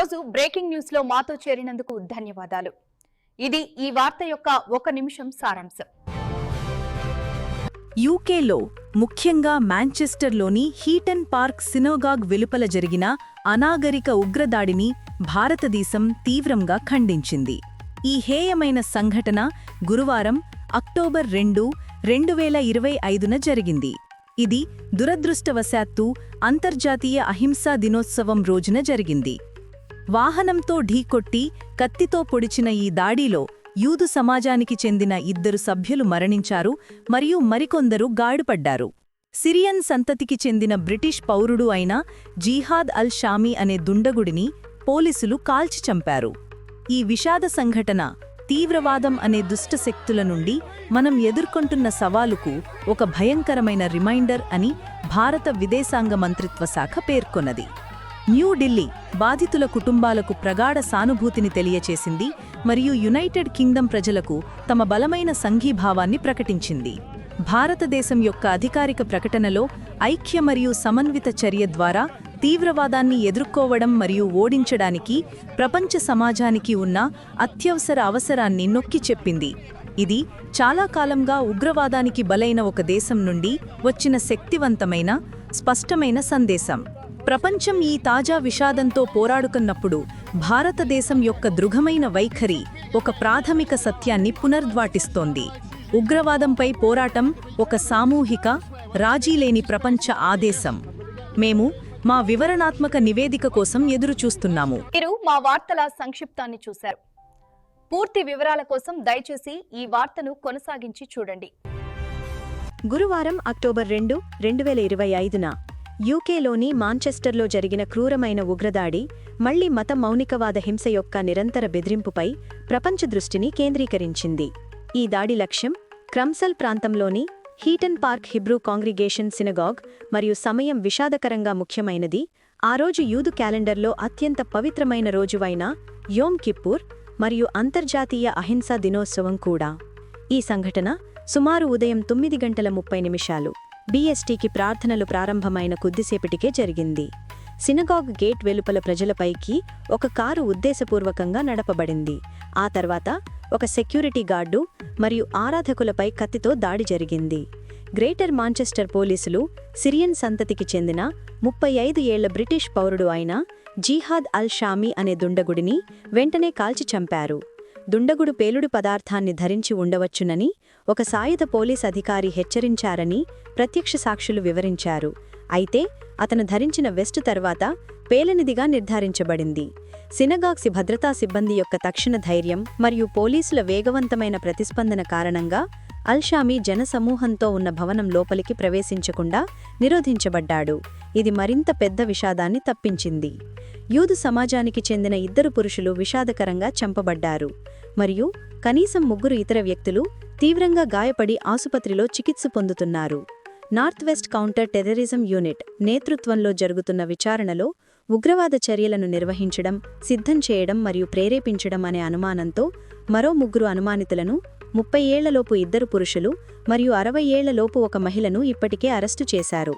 ఈరోజు బ్రేకింగ్ న్యూస్లో మాతో చేరినందుకు ధన్యవాదాలు. ఇది ఈ వార్త యొక్క ఒక నిమిషం సారాంశం. యూకేలో ముఖ్యంగా మాంచెస్టర్లోని హీటన్ పార్క్ సినోగాగ్ వెలుపల జరిగిన అనాగరిక ఉగ్రదాడిని భారతదేశం తీవ్రంగా ఖండించింది. ఈ హేయమైన సంఘటన గురువారం అక్టోబర్ రెండు రెండు వేల ఇరవై ఐదున జరిగింది. ఇది దురదృష్టవశాత్తు అంతర్జాతీయ అహింసా దినోత్సవం రోజున జరిగింది. వాహనంతో ఢీకొట్టి కత్తితో పొడిచిన ఈ దాడిలో యూదు సమాజానికి చెందిన ఇద్దరు సభ్యులు మరణించారు మరియు మరికొందరు గాడుపడ్డారు. సిరియన్ సంతతికి చెందిన బ్రిటిష్ పౌరుడు అయిన జీహాద్ అల్ షామీ అనే దుండగుడిని పోలీసులు కాల్చి చంపారు. ఈ విషాద సంఘటన తీవ్రవాదం అనే దుష్ట శక్తుల నుండి మనం ఎదుర్కొంటున్న సవాలుకు ఒక భయంకరమైన రిమైండర్ అని భారత విదేశాంగ మంత్రిత్వ శాఖ పేర్కొన్నది. న్యూఢిల్లీ బాధితుల కుటుంబాలకు ప్రగాఢ సానుభూతిని తెలియచేసింది మరియు యునైటెడ్ కింగ్డమ్ ప్రజలకు తమ బలమైన సంఘీభావాన్ని ప్రకటించింది. భారతదేశం యొక్క అధికారిక ప్రకటనలో ఐక్య మరియు సమన్విత చర్య ద్వారా తీవ్రవాదాన్ని ఎదుర్కోవడం మరియు ఓడించడానికి ప్రపంచ సమాజానికి ఉన్న అత్యవసర అవసరాన్ని నొక్కి చెప్పింది. ఇది చాలా కాలంగా ఉగ్రవాదానికి బలైన ఒక దేశం నుండి వచ్చిన శక్తివంతమైన స్పష్టమైన సందేశం. ప్రపంచం ఈ తాజా విషాదంతో పోరాడుకున్నప్పుడు భారతదేశం యొక్క దృఢమైన వైఖరి ఒక ప్రాథమిక సత్యాన్ని పునర్ద్వాటిస్తోంది. ఉగ్రవాదంపై పోరాటం ఒక సామూహిక రాజీలేని ప్రపంచ ఆదేశం. మేము మా వివరణాత్మక నివేదిక కోసం ఎదురుచూస్తున్నాము. మీరు మా వార్తల సంక్షిప్తాన్ని చూశారు. పూర్తి వివరాల కోసం దయచేసి ఈ వార్తను కొనసాగించి చూడండి. గురువారం అక్టోబర్ రెండు రెండు వేల ఇరవై ఐదున యూకేలోని మాంచెస్టర్లో జరిగిన క్రూరమైన ఉగ్రదాడి మళ్ళీ మత మౌనికవాద హింస యొక్క నిరంతర బెదిరింపుపై ప్రపంచ దృష్టిని కేంద్రీకరించింది. ఈ దాడి లక్ష్యం క్రమ్సల్ ప్రాంతంలోని Heaton Park Hebrew congregation synagogue మరియు సమయం విషాదకరంగా ముఖ్యమైనది ఆ రోజు యూదు క్యాలెండర్లో అత్యంత పవిత్రమైన రోజువైన యోమ్ కిప్పూర్ మరియు అంతర్జాతీయ అహింసా దినోత్సవం కూడా. ఈ సంఘటన సుమారు ఉదయం తొమ్మిది గంటల ముప్పై నిమిషాలు. బీఎస్టీకి ప్రార్థనలు ప్రారంభమైన కొద్దిసేపటికే జరిగింది. సినగాగ్ గేట్ వెలుపల ప్రజలపైకి ఒక కారు ఉద్దేశపూర్వకంగా నడపబడింది. ఆ తర్వాత ఒక సెక్యూరిటీ గార్డు మరియు ఆరాధకులపై కత్తితో దాడి జరిగింది. గ్రేటర్ మాంచెస్టర్ పోలీసులు సిరియన్ సంతతికి చెందిన ముప్పై ఐదు ఏళ్ళ బ్రిటిష్ పౌరుడు అయిన జీహాద్ అల్ షామీ అనే దుండగుడిని వెంటనే కాల్చి చంపారు. దుండగుడు పేలుడు పదార్థాన్ని ధరించి ఉండవచ్చునని ఒక సాయుధ పోలీస్ అధికారి హెచ్చరించారని ప్రత్యక్ష సాక్షులు వివరించారు. అయితే అతను ధరించిన వెస్ట్ తర్వాత పేలనిదిగా నిర్ధారించబడింది. సినగాక్సి భద్రతా సిబ్బంది యొక్క తక్షణ ధైర్యం మరియు పోలీసుల వేగవంతమైన ప్రతిస్పందన కారణంగా అల్షామీ జనసమూహంతో ఉన్న భవనం లోపలికి ప్రవేశించకుండా నిరోధించబడ్డాడు. ఇది మరింత పెద్ద విషాదాన్ని తప్పించింది. యూదు సమాజానికి చెందిన ఇద్దరు పురుషులు విషాదకరంగా చంపబడ్డారు. మరియు కనీసం ముగ్గురు ఇతర వ్యక్తులు తీవ్రంగా గాయపడి ఆసుపత్రిలో చికిత్స పొందుతున్నారు. North West counter terrorism unit నేతృత్వంలో జరుగుతున్న విచారణలో ఉగ్రవాద చర్యలను నిర్వహించడం సిద్ధం చేయడం మరియు ప్రేరేపించడం అనే అనుమానంతో మరో ముగ్గురు అనుమానితులను ముప్పై ఏళ్ళలోపు ఇద్దరు పురుషులు మరియు అరవై ఏళ్ళలోపు ఒక మహిళను ఇప్పటికే అరెస్టు చేశారు.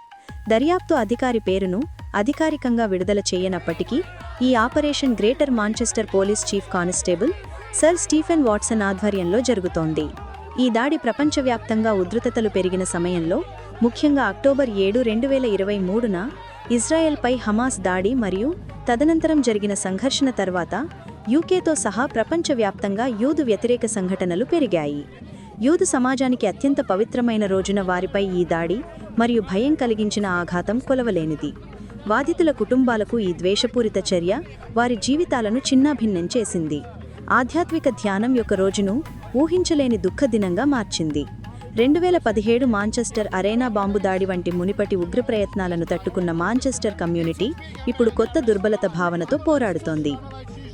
దర్యాప్తు అధికారి పేరును అధికారికంగా విడుదల చేయనప్పటికీ ఈ operation Greater Manchester police chief constable sir Stephen Watson ఆధ్వర్యంలో జరుగుతోంది. ఈ దాడి ప్రపంచవ్యాప్తంగా ఉధృతతలు పెరిగిన సమయంలో ముఖ్యంగా అక్టోబర్ ఏడు రెండు వేల ఇరవై మూడున ఇజ్రాయెల్పై హమాస్ దాడి మరియు తదనంతరం జరిగిన సంఘర్షణ తర్వాత యూకేతో సహా ప్రపంచవ్యాప్తంగా యూదు వ్యతిరేక సంఘటనలు పెరిగాయి. యూదు సమాజానికి అత్యంత పవిత్రమైన రోజున వారిపై ఈ దాడి మరియు భయం కలిగించిన ఆఘాతం కొలవలేనిది. బాధితుల కుటుంబాలకు ఈ ద్వేషపూరిత చర్య వారి జీవితాలను చిన్నాభిన్నం చేసింది. ఆధ్యాత్మిక ధ్యానం యొక్క రోజును ఊహించలేని దుఃఖదినంగా మార్చింది. రెండు వేల పదిహేడు మాంచెస్టర్ అరేనా బాంబు దాడి వంటి మునిపటి ఉగ్ర ప్రయత్నాలను తట్టుకున్న మాంచెస్టర్ కమ్యూనిటీ ఇప్పుడు కొత్త దుర్బలత భావనతో పోరాడుతోంది.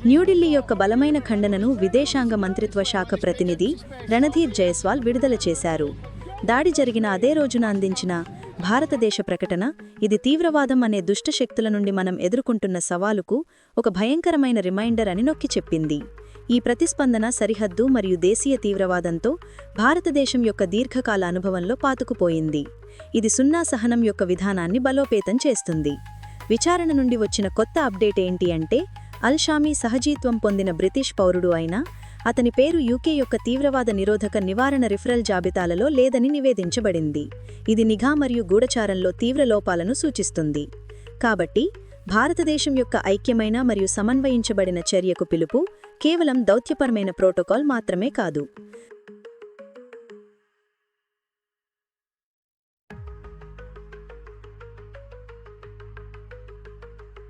న్యూఢిల్లీ యొక్క బలమైన ఖండనను విదేశాంగ మంత్రిత్వ శాఖ ప్రతినిధి రణధీర్ జయస్వాల్ విడుదల చేశారు. దాడి జరిగిన అదే రోజున అందించిన భారతదేశ ప్రకటన ఇది తీవ్రవాదం అనే దుష్ట శక్తుల నుండి మనం ఎదుర్కొంటున్న సవాలుకు ఒక భయంకరమైన రిమైండర్ అని నొక్కి చెప్పింది. ఈ ప్రతిస్పందన సరిహద్దు మరియు దేశీయ తీవ్రవాదంతో భారతదేశం యొక్క దీర్ఘకాల అనుభవంలో పాతుకుపోయింది. ఇది సున్నా సహనం యొక్క విధానాన్ని బలోపేతం చేస్తుంది. విచారణ నుండి వచ్చిన కొత్త అప్డేట్ ఏంటి అంటే అల్షామీ సహజీత్వం పొందిన బ్రిటిష్ పౌరుడు అయినా అతని పేరు యూకే యొక్క తీవ్రవాద నిరోధక నివారణ రిఫరల్ జాబితాలలో లేదని నివేదించబడింది. ఇది నిఘా మరియు గూఢచారంలో తీవ్ర లోపాలను సూచిస్తుంది. కాబట్టి భారతదేశం యొక్క ఐక్యమైన మరియు సమన్వయించబడిన చర్యకు పిలుపు కేవలం దౌత్యపరమైన ప్రోటోకాల్ మాత్రమే కాదు.